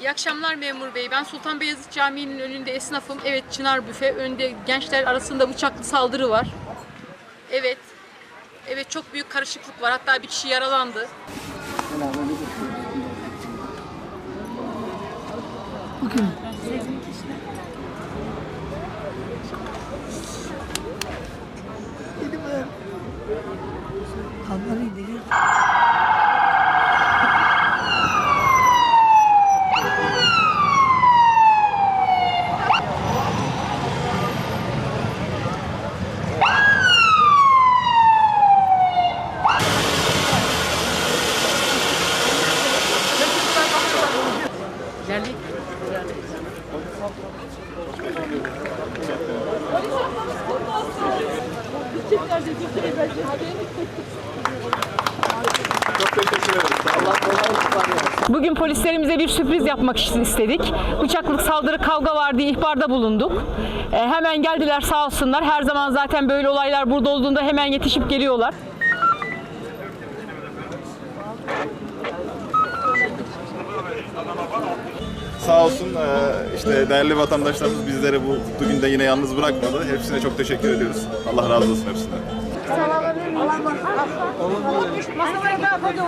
İyi akşamlar memur bey. Ben Sultan Beyazıt Camii'nin önünde esnafım. Evet Çınar Büfe. Önde gençler arasında bıçaklı saldırı var. Evet. Evet çok büyük karışıklık var. Hatta bir kişi yaralandı. Kanları indirir. Bugün polislerimize bir sürpriz yapmak istedik. Bıçaklık saldırı kavga var diye ihbarda bulunduk. Ee, hemen geldiler sağ olsunlar. Her zaman zaten böyle olaylar burada olduğunda hemen yetişip geliyorlar. Sağ olsun eee, işte değerli vatandaşlarımız bizleri bu kutlu günde yine yalnız bırakmadı. Hepsine çok teşekkür ediyoruz. Allah razı olsun hepsinden. Da hadi